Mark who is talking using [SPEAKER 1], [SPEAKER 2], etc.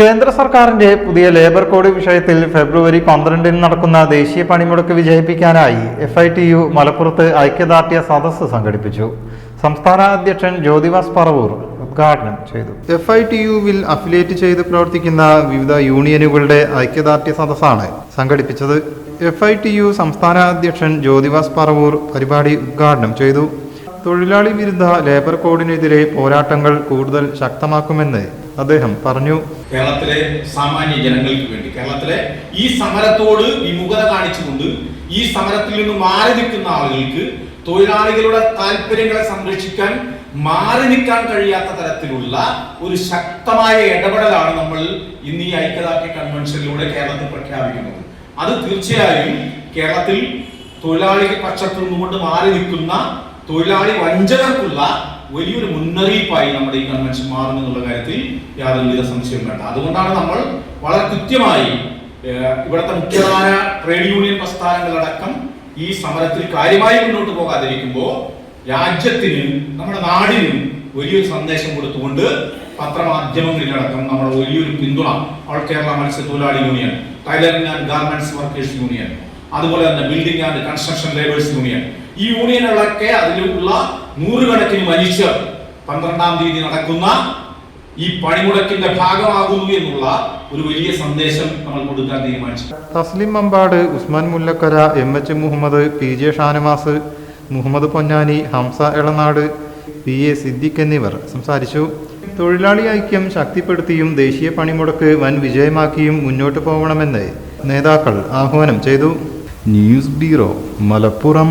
[SPEAKER 1] കേന്ദ്ര സർക്കാരിന്റെ പുതിയ ലേബർ കോഡ് വിഷയത്തിൽ ഫെബ്രുവരി പന്ത്രണ്ടിന് നടക്കുന്ന ദേശീയ പണിമുടക്ക് വിജയിപ്പിക്കാനായി എഫ് ഐ ടി യു മലപ്പുറത്ത് ഐക്യദാർഢ്യ സദസ്സ് സംഘടിപ്പിച്ചു. സംസ്ഥാന അധ്യക്ഷൻ ജ്യോതിവാസ് പറവൂർ ഉദ്ഘാടനം ചെയ്തു. എഫ് ഐ ടി യുവിൽ അഫിലിയേറ്റ് ചെയ്ത് പ്രവർത്തിക്കുന്ന വിവിധ യൂണിയനുകളുടെ ഐക്യദാർഢ്യ സദസ്സാണ് സംഘടിപ്പിച്ചത്. എഫ് ഐ ടി യു സംസ്ഥാന അധ്യക്ഷൻ ജ്യോതിവാസ് പറവൂർ പരിപാടി ഉദ്ഘാടനം ചെയ്തു. തൊഴിലാളി വിരുദ്ധ ലേബർ കോഡിനെതിരെ പോരാട്ടങ്ങൾ കൂടുതൽ ശക്തമാക്കുമെന്ന് അദ്ദേഹം പറഞ്ഞു.
[SPEAKER 2] കേരളത്തിലെ സാമാന്യ ജനങ്ങൾക്ക് വേണ്ടി കേരളത്തിലെ ഈ സമരത്തോട് വിമുഖത കാണിച്ചുകൊണ്ട് ഈ സമരത്തിൽ നിന്ന് മാറി നിൽക്കുന്ന ആളുകൾക്ക് തൊഴിലാളികളുടെ താല്പര്യങ്ങളെ സംരക്ഷിക്കാൻ മാറി നിൽക്കാൻ കഴിയാത്ത തരത്തിലുള്ള ഒരു ശക്തമായ ഇടപെടലാണ് നമ്മൾ ഇന്ന് ഈ ഐക്യദാർഢ്യ കൺവെൻഷനിലൂടെ കേരളത്തിൽ പ്രഖ്യാപിക്കുന്നത്. അത് തീർച്ചയായും കേരളത്തിൽ തൊഴിലാളി പക്ഷത്തു നിന്നുകൊണ്ട് മാറി നിൽക്കുന്ന തൊഴിലാളി വഞ്ചകർക്കുള്ള വലിയൊരു മുന്നറിയിപ്പായി നമ്മുടെ ഈ കൺവെൻഷൻ മാറുമെന്നുള്ള കാര്യത്തിൽ യാതൊരുവിധ സംശയം വേണ്ട. അതുകൊണ്ടാണ് നമ്മൾ വളരെ കൃത്യമായി ഇവിടുത്തെ മുഖ്യധാര ട്രേഡ് യൂണിയൻ പ്രസ്ഥാനങ്ങളടക്കം ഈ സമരത്തിൽ കാര്യമായി മുന്നോട്ട് പോകാതിരിക്കുമ്പോൾ രാജ്യത്തിന് നമ്മുടെ നാടിനും വലിയൊരു സന്ദേശം കൊടുത്തുകൊണ്ട് പത്രമാധ്യമങ്ങളിലടക്കം നമ്മുടെ വലിയൊരു പിന്തുണ ഓൾ കേരള മത്സ്യത്തൊഴിലാളി union tailoring and garments workers union അതുപോലെ തന്നെ building and construction labours union. ഈ യൂണിയനുകളൊക്കെ അതിലുള്ള നൂറുകണക്കിന് മനുഷ്യർ പന്ത്രണ്ടാം തീയതി നടക്കുന്ന ഈ പണിമുടക്കിന്റെ ഭാഗമാകുന്നു എന്നുള്ള ഒരു വലിയ സന്ദേശം നമ്മൾ കൊടുക്കാൻ തീരുമാനിച്ചു.
[SPEAKER 1] Thaslim Ambad Usman Mullakkara M H Muhammad P J Shanavas Muhammad Ponnani Hamsa Elanad P A Siddique എന്നിവർ സംസാരിച്ചു. തൊഴിലാളി ഐക്യം ശക്തിപ്പെടുത്തിയും ദേശീയ പണിമുടക്ക് വൻ വിജയമാക്കിയും മുന്നോട്ട് പോകണമെന്ന് നേതാക്കൾ ആഹ്വാനം ചെയ്തു. News bureau Malappuram.